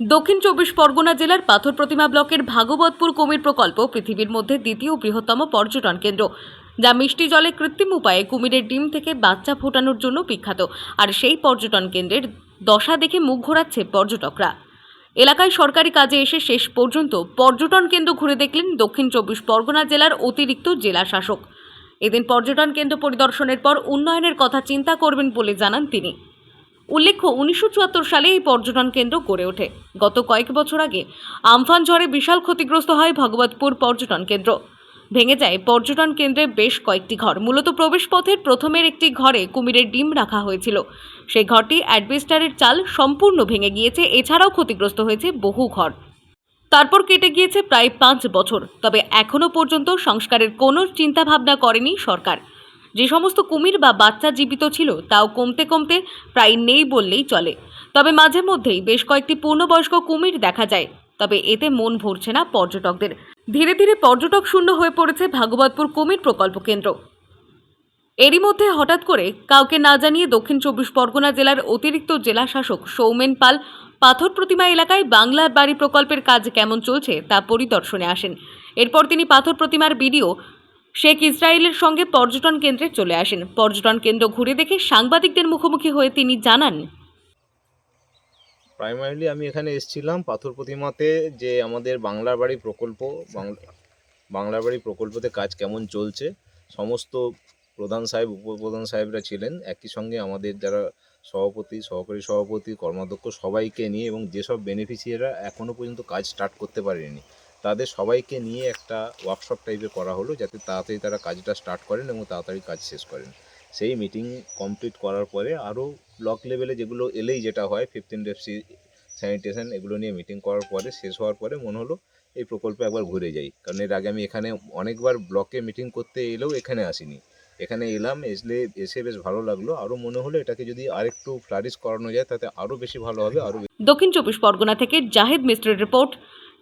দক্ষিণ চব্বিশ পরগনা জেলার পাথর প্রতিমা ব্লকের ভাগবতপুর কুমির প্রকল্প পৃথিবীর মধ্যে দ্বিতীয় বৃহত্তম পর্যটন কেন্দ্র, যা মিষ্টি জলে কৃত্রিম উপায়ে কুমিরের ডিম থেকে বাচ্চা ফোটানোর জন্য বিখ্যাত। আর সেই পর্যটন কেন্দ্রের দশা দেখে মুখ ঘোরাচ্ছে পর্যটকরা। এলাকায় সরকারি কাজে এসে শেষ পর্যন্ত পর্যটন কেন্দ্র ঘুরে দেখলেন দক্ষিণ চব্বিশ পরগনা জেলার অতিরিক্ত জেলা শাসক। এদিন পর্যটন কেন্দ্র পরিদর্শনের পর উন্নয়নের কথা চিন্তা করবেন বলে জানান তিনি। উল্লেখ্য, উনিশশো চুয়াত্তর সালে এই পর্যটন কেন্দ্র গড়ে ওঠে। গত কয়েক বছর আগে আমফান ঝড়ে বিশাল ক্ষতিগ্রস্ত হয় ভগবতপুর পর্যটন কেন্দ্র। ভেঙে যায় পর্যটন কেন্দ্রে বেশ কয়েকটি ঘর। মূলত প্রবেশপথের প্রথমের একটি ঘরে কুমিরের ডিম রাখা হয়েছিল। সেই ঘরটি অ্যাডবেস্টারের চাল সম্পূর্ণ ভেঙে গিয়েছে, এছাড়াও ক্ষতিগ্রস্ত হয়েছে বহু ঘর। তারপর কেটে গিয়েছে প্রায় পাঁচ বছর, তবে এখনও পর্যন্ত সংস্কারের কোনো চিন্তাভাবনা করেনি সরকার। যে সমস্ত কুমির বা বাচ্চা জীবিত ছিল, তাও কমতে কমতে প্রায় নেই বললেই চলে। তবে মাঝে মধ্যেই বেশ কয়েকটি পূর্ণবয়স্ক কুমির দেখা যায়, তবে এতে মন ভরছে না পর্যটকদের। ধীরে ধীরে পর্যটক শূন্য হয়ে পড়েছে ভাগবতপুর কুমির প্রকল্প কেন্দ্র। এরই মধ্যে হঠাৎ করে কাউকে না জানিয়ে দক্ষিণ চব্বিশ পরগনা জেলার অতিরিক্ত জেলা শাসক সৌমেন পাল পাথর প্রতিমা এলাকায় বাংলার বাড়ি প্রকল্পের কাজ কেমন চলছে তা পরিদর্শনে আসেন। এরপর তিনি পাথর প্রতিমার ভিডিও শেখ ইসরায়েলের সঙ্গে পর্যটন কেন্দ্রে চলে আসেন। পর্যটন কেন্দ্র ঘুরে দেখে সাংবাদিকদের মুখোমুখি হয়ে তিনি জানান। প্রাইমারিলি আমি এখানে এসেছিলাম পাথর প্রতিমাতে যে আমাদের বাংলার বাড়ি প্রকল্প, বাংলা, বাংলার বাড়ি প্রকল্পতে কাজ কেমন চলছে, সমস্ত প্রধান সাহেব, উপপ্রধান সাহেবরা ছিলেন। একই সঙ্গে আমাদের যারা সভাপতি, সহকারী সভাপতি, কর্মাধ্যক্ষ সবাইকে নিয়ে এবং যেসব বেনিফিশিয়াররা এখনও পর্যন্ত কাজ স্টার্ট করতে পারেনি তাদের সবাইকে নিয়ে একটা ওয়ার্কশপ টাইপের করা হলো যাতে তাড়াতাড়ি তারা কাজটা স্টার্ট করেন এবং তাড়াতাড়ি কাজ শেষ করেন। সেই মিটিং কমপ্লিট করার পরে আরও ব্লক লেভেলে যেগুলো এলেই যেটা হয় ফিফটিন ডেপসি স্যানিটেশন এগুলো নিয়ে মিটিং করার পরে, শেষ হওয়ার পরে মনে হলো এই প্রকল্পে একবার ঘুরে যাই। কারণ এর আগে আমি এখানে অনেকবার ব্লকে মিটিং করতে এলেও এখানে আসিনি। এখানে এলাম, এসলে, এসে বেশ ভালো লাগল। আরও মনে হলো এটাকে যদি আরেকটু ফ্লারিশ করানো যায়, তাতে আরও বেশি ভালো হবে, আরও দক্ষিণ চব্বিশ পরগনা থেকে জাহেদ মিস্ত্রির রিপোর্ট